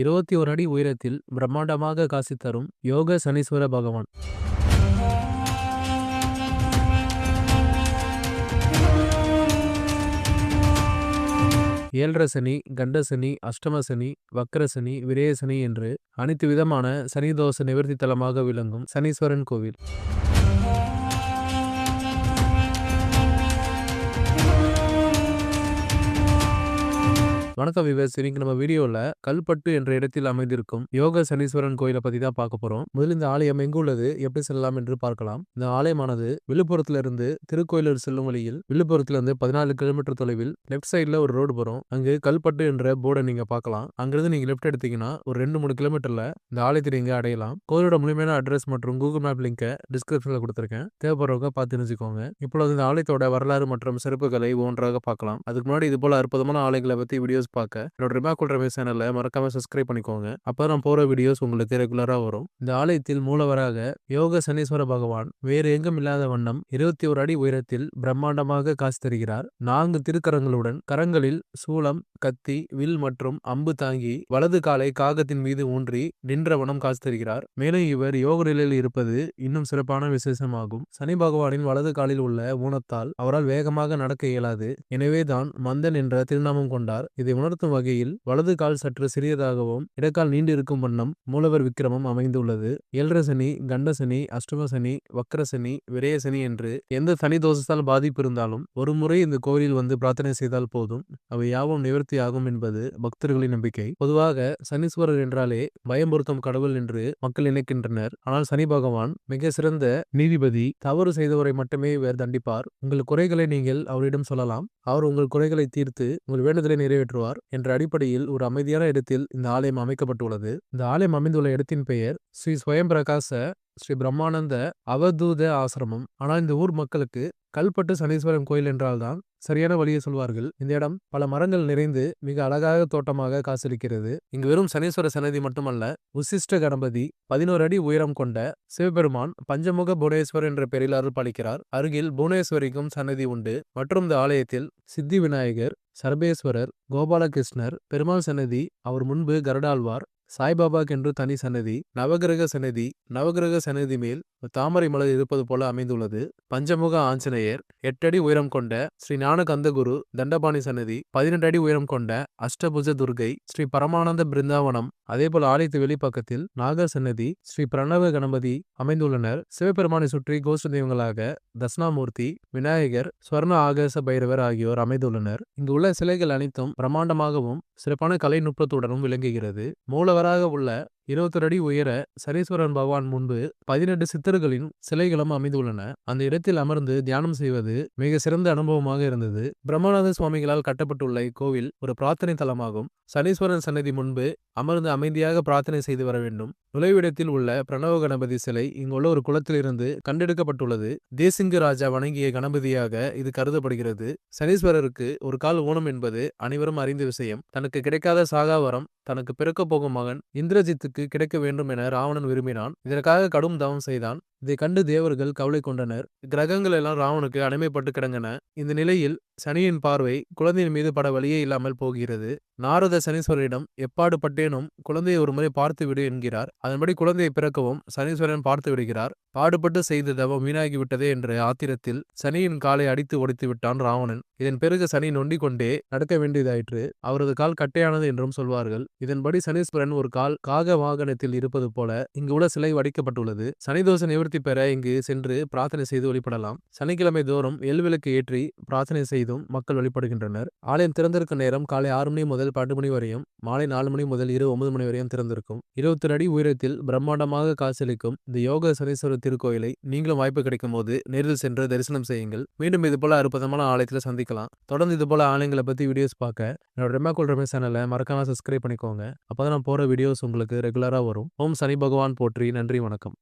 இருபத்தி ஒரு அடி உயரத்தில் பிரம்மாண்டமாக காசி தரும் யோக சனீஸ்வர பகவான். ஏழரசனி கண்டசனி அஷ்டமசனி வக்கரசனி விரேசனி என்று அனைத்து விதமான சனி தோஷ நிவர்த்தி தலமாக விளங்கும் சனீஸ்வரன் கோவில். வணக்கம் விவேஸ் இன்னைக்கு நம்ம வீடியோவில் கல்பட்டு என்ற இடத்தில் அமைந்திருக்கும் யோக சனீஸ்வரன் கோயிலை பத்தி தான் பார்க்க போறோம். முதல் இந்த ஆலயம் எங்கு உள்ளது? எப்படி செல்லலாம் என்று பார்க்கலாம். இந்த ஆலயமானது விழுப்புரத்திலிருந்து திருக்கோயிலூர் செல்லும் வழியில் விழுப்புரத்திலிருந்து பதினாலு கிலோமீட்டர் தொலைவில் லெஃப்ட் சைடில் ஒரு ரோடு போறோம் அங்கு கல்பட்டு என்ற போர்டை நீங்க பார்க்கலாம். அங்கிருந்து நீங்க லெஃப்ட் எடுத்தீங்கன்னா ஒரு ரெண்டு மூணு கிலோமீட்டர்ல இந்த ஆலயத்தை நீங்க அடையலாம். கோயிலோட முழுமையான அட்ரஸ் மற்றும் கூகுள் மேப் லிங்கை டிஸ்கிரிப்ஷன்ல கொடுத்துருக்கேன். தேவைப்படுறவங்க பார்த்து தெரிஞ்சுக்கோங்க. இப்பொழுது இந்த ஆலயத்தோட வரலாறு மற்றும் சிறப்புகளை ஒன்றாக பார்க்கலாம். அதுக்கு முன்னாடி இது போல அற்புதமான ஆலயங்களை பத்தி வீடியோஸ் பார்க்க. என்னோட ரிமாக்குள் ரமேஷ் சேனலை மறக்காம சப்ஸ்கிரைப் பண்ணிக்கோங்க. அப்போ நான் போகிற வீடியோஸ் உங்களுக்கு ரெகுலராக வரும். இந்த ஆலயத்தில் மூலவராக யோக சனீஸ்வர பகவான் வேறு எங்கும் இல்லாத வண்ணம் இருபத்தி ஒரு அடி உயரத்தில் பிரம்மாண்டமாக காசு தருகிறார். நான்கு திருக்கரங்களுடன் கரங்களில் சூளம் கத்தி வில் மற்றும் அம்பு தாங்கி வலது காலை காகத்தின் மீது ஊன்றி நின்ற வனம் காசு தருகிறார். மேலும் இவர் யோக நிலையில் இருப்பது இன்னும் சிறப்பான விசேஷமாகும். சனி பகவானின் வலது காலில் உள்ள ஊனத்தால் அவரால் வேகமாக நடக்க இயலாது. எனவேதான் மந்தன் என்ற திருநாமம் கொண்டார். இது உணர்த்தும் வகையில் வலது கால் சற்று சிறியதாகவும் இடக்கால் நீண்டு இருக்கும் வண்ணம் மூலவர் விக்கிரமம் அமைந்துள்ளது. ஏழரசனி கண்டசனி அஷ்டமசனி வக்ரசனி விரயசனி என்று எந்த சனி தோஷத்தால் பாதிப்பு இருந்தாலும் ஒரு முறை இந்த கோயிலில் வந்து பிரார்த்தனை செய்தால் போதும். அவை யாவும் நிவர்த்தி ஆகும் என்பது பக்தர்களின் நம்பிக்கை. பொதுவாக சனீஸ்வரர் என்றாலே பயம்பொருத்தம் கடவுள் என்று மக்கள் நினைக்கின்றனர். ஆனால் சனி பகவான் மிக சிறந்த நீதிபதி தவறு செய்தவரை மட்டுமே இவர் தண்டிப்பார். உங்கள் குறைகளை நீங்கள் அவரிடம் சொல்லலாம். அவர் உங்கள் குறைகளை தீர்த்து உங்கள் வேண்டுதலை நிறைவேற்றுவார். என்ற அடிப்படையில் ஒரு அமைதியான இடத்தில் இந்த ஆலயம் அமைக்கப்பட்டுள்ளது. இந்த ஆலயம் அமைந்துள்ள இடத்தின் பெயர் ஸ்ரீ ஸ்வயம் பிரகாச ஸ்ரீ பிரம்மானந்த அவதூத ஆசிரமம். ஆனால் இந்த ஊர் மக்களுக்கு கல்பட்டு சனீஸ்வரன் கோயில் என்றால்தான் சரியான வழியை சொல்வார்கள். இந்த இடம் பல மரங்கள் நிறைந்து மிக அழகாக தோட்டமாக காசிருக்கிறது இங்கு வெறும் சனீஸ்வர சன்னதி மட்டுமல்ல உசிஷ்ட கணபதி பதினோரு அடி உயரம் கொண்ட சிவபெருமான் பஞ்சமுக புவனேஸ்வர் என்ற பெயரில் அருள் பாலிக்கிறார். அருகில் புவனேஸ்வரிக்கும் சன்னதி உண்டு. மற்றும் இந்த ஆலயத்தில் சித்தி விநாயகர் சர்பேஸ்வரர் கோபாலகிருஷ்ணர் பெருமாள் சன்னதி அவர் முன்பு கருடாழ்வார் சாய்பாபாக்கென்று தனி சன்னதி நவகிரக சன்னதி நவகிரக சன்னதி மேல் தாமரை மலர் இருப்பது போல அமைந்துள்ளது. பஞ்சமுக ஆஞ்சநேயர் எட்டடி உயரம் கொண்ட ஸ்ரீ ஞான கந்தகுரு தண்டபாணி சன்னதி பதினெட்டு அடி உயரம் கொண்ட அஷ்டபுஜ துர்கை ஸ்ரீ பரமானந்த பிருந்தாவனம் அதேபோல் ஆலயத்து வெளிப்பக்கத்தில் நாகர் சன்னதி ஸ்ரீ பிரணவ கணபதி அமைந்துள்ளனர். சிவபெருமானை சுற்றி கோஷ்ட தெய்வங்களாக தட்சிணாமூர்த்தி விநாயகர் ஸ்வர்ண ஆகாச பைரவர் ஆகியோர் அமைந்துள்ளனர். இங்கு உள்ள சிலைகள் அனைத்தும் பிரம்மாண்டமாகவும் சிறப்பான கலை நுட்பத்துடனும் விளங்குகிறது. மூலவராக உள்ள இருபத்தொரு அடி உயர சனீஸ்வரன் பகவான் முன்பு பதினெட்டு சித்தர்களின் சிலைகளும் அமைந்துள்ளன. அந்த இடத்தில் அமர்ந்து தியானம் செய்வது மிக சிறந்த அனுபவமாக இருந்தது. பிரம்மநாத சுவாமிகளால் கட்டப்பட்டுள்ள இக்கோவில் ஒரு பிரார்த்தனை தலமாகும். சனீஸ்வரன் சன்னதி முன்பு அமர்ந்து அமைதியாக பிரார்த்தனை செய்து வர வேண்டும். நுழைவிடத்தில் உள்ள பிரணவ கணபதி சிலை இங்குள்ள ஒரு குளத்திலிருந்து கண்டெடுக்கப்பட்டுள்ளது. தேசிங்கு ராஜா வணங்கிய கணபதியாக இது கருதப்படுகிறது. சனீஸ்வரருக்கு ஒரு கால் ஊனம் என்பது அனைவரும் அறிந்த விஷயம். தனக்கு கிடைக்காத சாகாவரம் தனக்கு பிறக்கப் போகும் மகன் இந்திரஜித்துக்கு கிடைக்க வேண்டும் என ராவணன் விரும்பினான். இதற்காக கடும் தவம் செய்தான். இதை கண்டு தேவர்கள் கவலை கொண்டனர். கிரகங்கள் எல்லாம் ராவனுக்கு அடிமைப்பட்டு கிடந்தன. இந்த நிலையில் சனியின் பார்வை குழந்தையின் மீது பட வழியே இல்லாமல் போகிறது. நாரத சனீஸ்வரரிடம் எப்பாடு பட்டேனும் குழந்தையை ஒரு முறை பார்த்து விடு என்கிறார். அதன்படி குழந்தையை பிறக்கவும் சனீஸ்வரன் பார்த்து விடுகிறார். பாடுபட்டு செய்த தவம் வீணாகிவிட்டதே என்ற ஆத்திரத்தில் சனியின் காலை அடித்து ஒடித்து விட்டான் ராவணன். இதன் பிறகு சனி நொண்டிக் கொண்டே நடக்க வேண்டியதாயிற்று. அவரது கால் கட்டையானது என்றும் சொல்வார்கள். இதன்படி சனீஸ்வரன் ஒரு கால் காக வாகனத்தில் இருப்பது போல இங்கு உள்ள சிலை வடிக்கப்பட்டுள்ளது. சனிதோஷ நிவர்த்தி பெற இங்கு சென்று பிரார்த்தனை செய்து வழிபடலாம். சனிக்கிழமை தோறும் எல்விளக்கு ஏற்றி பிரார்த்தனை செய்து செய்தும் மக்கள் வழிபடுகின்றனர். ஆலயம் திறந்திருக்கும் நேரம் காலை ஆறு மணி முதல் பன்னெண்டு மணி வரையும் மாலை நாலு மணி முதல் இரு ஒன்பது மணி வரையும் திறந்திருக்கும். இருபத்தி அடி உயரத்தில் பிரம்மாண்டமாக காசளிக்கும் இந்த யோக சனீஸ்வரர் திருக்கோயிலை நீங்களும் வாய்ப்பு கிடைக்கும் போது நேரில் சென்று தரிசனம் செய்யுங்கள். மீண்டும் இது போல அற்புதமான ஆலயத்தில் சந்திக்கலாம். தொடர்ந்து இது போல ஆலயங்களை பத்தி வீடியோஸ் பார்க்க என்னோட ரெமாக்கோல் ரமேஷ் சேனலை மறக்காம சப்ஸ்கிரைப் பண்ணிக்கோங்க. அப்பதான் நான் போற வீடியோஸ் உங்களுக்கு ரெகுலரா வரும். ஓம் சனி பகவான் போற்றி. நன்றி வணக்கம்.